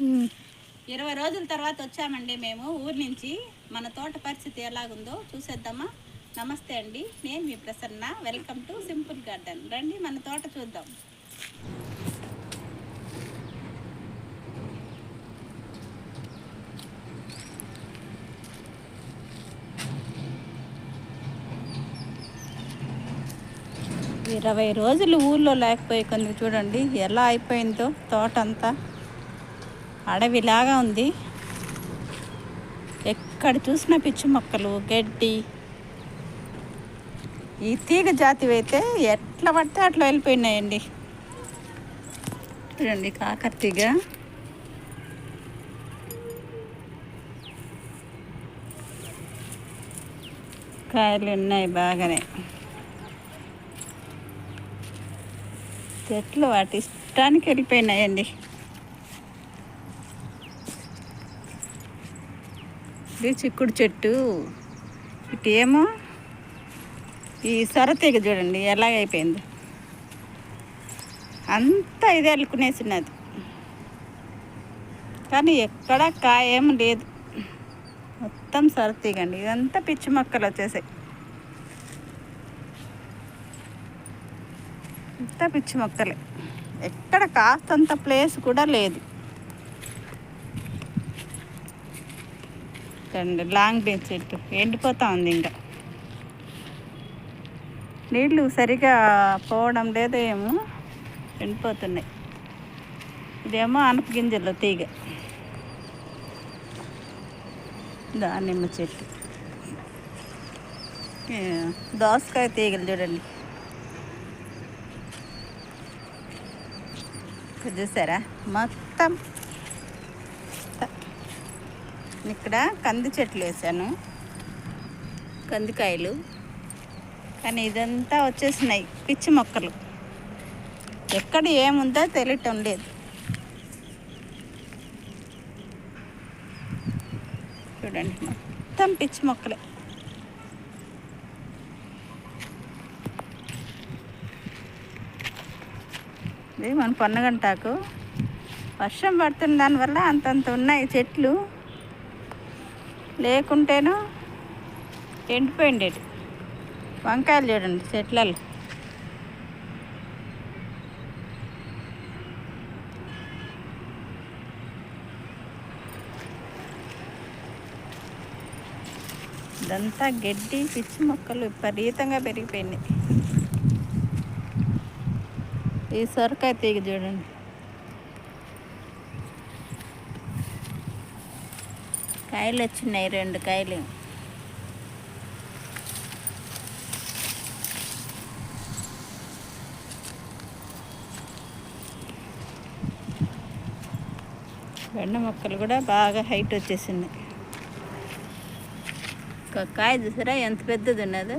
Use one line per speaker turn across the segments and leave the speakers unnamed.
ఇరవై రోజుల తర్వాత వచ్చామండి మేము ఊరి నుంచి. మన తోట పరిస్థితి ఎలాగుందో చూసేద్దామా? నమస్తే అండి. నేను మీ Prasanna. Welcome to simple garden. రండి మన తోట చూద్దాం. ఇరవై రోజులు ఊళ్ళో లేకపోయి కొందుకు చూడండి ఎలా అయిపోయిందో తోట అంతా అడవిలాగా ఉంది. ఎక్కడ చూసినా పిచ్చి మొక్కలు గడ్డి. ఈ తీగ జాతివి అయితే ఎట్లా పడితే అట్లా వెళ్ళిపోయినాయండి. చూడండి కాకర తీగ. కాయలు ఉన్నాయి బాగానే. చెట్లు వాటి ఇష్టానికి వెళ్ళిపోయినాయండి. ఇది చిక్కుడు చెట్టు. ఇటు ఏమో ఈ సొరతీగ చూడండి ఎలాగైపోయింది అంతా ఇది అల్లుకునేసినది కానీ ఎక్కడ కాయం లేదు. మొత్తం సొరతీగండి. ఇదంతా పిచ్చి మొక్కలు వచ్చేసాయి. అంతా పిచ్చి మొక్కలే. ఎక్కడ కాస్తంత ప్లేస్ కూడా లేదు. చూడండి లాంగ్ బీన్ చెట్టు. ఎండిపోతా ఉంది ఇంకా. నీళ్ళు సరిగా పోవడం లేదు ఏమో ఎండిపోతున్నాయి. ఇదేమో అనప గింజలు తీగ. దానిమ్మ చెట్టు. దోసకాయ తీగలు చూడండి. చూసారా? మొత్తం ఇక్కడ కంది చెట్లు వేసాను. కందికాయలు. కానీ ఇదంతా వచ్చేసినాయి పిచ్చి మొక్కలు. ఎక్కడ ఏముందో తెలియటం లేదు. చూడండి మొత్తం పిచ్చి మొక్కలే. ఇది మన పొన్నగంటాకు. వర్షం పడుతున్న దానివల్ల అంతంత ఉన్నాయి చెట్లు. లేకుంటేను ఎండిపోయిండేటి వంకాయలు చూడండి చెట్లలో ఇదంతా గడ్డి పిచ్చి మొక్కలు విపరీతంగా పెరిగిపోయినాయి. ఈ సొరకాయ తీగ చూడండి. కాయలు వచ్చినాయి రెండు కాయలు. బెండ మొక్కలు కూడా బాగా హైట్ వచ్చేసింది. ఒక కాయ చూసారా ఎంత పెద్దది ఉన్నదో.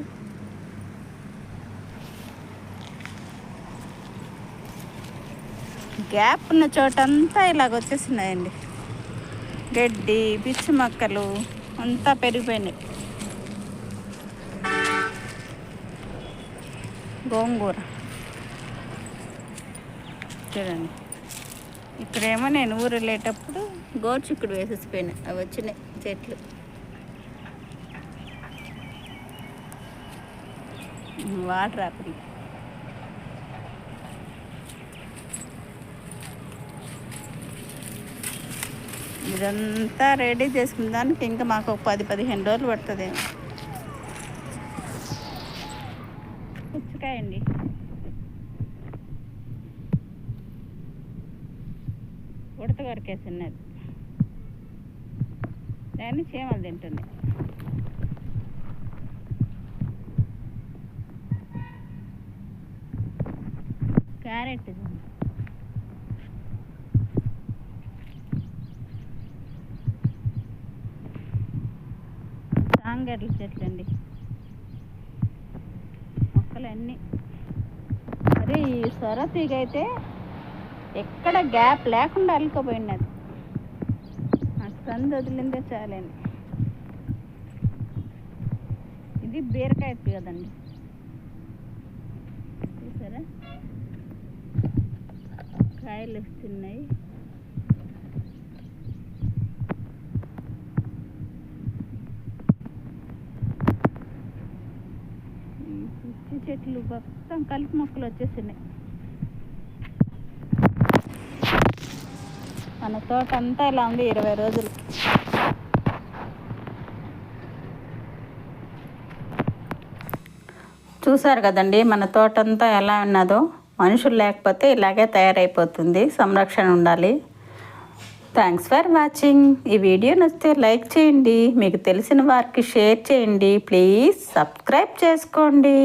గ్యాప్ ఉన్న చోటంతా ఇలాగ వచ్చేసినాయండి. గడ్డి పిచ్చి మొక్కలు అంతా పెరిగిపోయినాయి. గోంగూర. చూడండి. ఇక్కడేమో నేను ఊరు వెళ్ళేటప్పుడు గోర్చిక్కుడు వేసేసిపోయినా. అవి వచ్చినాయి చెట్లు. వాటర్ ఆపరి ఇదంతా రెడీ చేసుకున్న దానికి ఇంకా మాకు ఒక పది పదిహేను రోజులు పడుతుంది. పుచ్చకాయ అండి ఉడత కొరికేస్తున్నది. దాన్ని చీమలు తింటుంది. క్యారెట్ చూడండి. చెట్లు అండి. మొక్కలన్నీ. మరి ఈ సొర తీగ అయితే ఎక్కడ గ్యాప్ లేకుండా అల్లుకోపోయినది ఆ సందు వదిలిందే చాలండి. ఇది బీరకాయ కదండి చూసారా? కాయలు వస్తున్నాయి. చెట్లు మొత్తం కలుపు మొక్కలు వచ్చేసినాయి. మన తోట అంతా ఇలా ఉంది ఇరవై రోజులు. చూసారు కదండి మన తోట అంతా ఎలా ఉన్నదో? మనుషులు లేకపోతే ఇలాగే తయారైపోతుంది. సంరక్షణ ఉండాలి. థ్యాంక్స్ ఫర్ వాచింగ్ ఈ వీడియో నచ్చితే లైక్ చేయండి. మీకు తెలిసిన వారికి షేర్ చేయండి. ప్లీజ్ సబ్స్క్రైబ్ చేసుకోండి.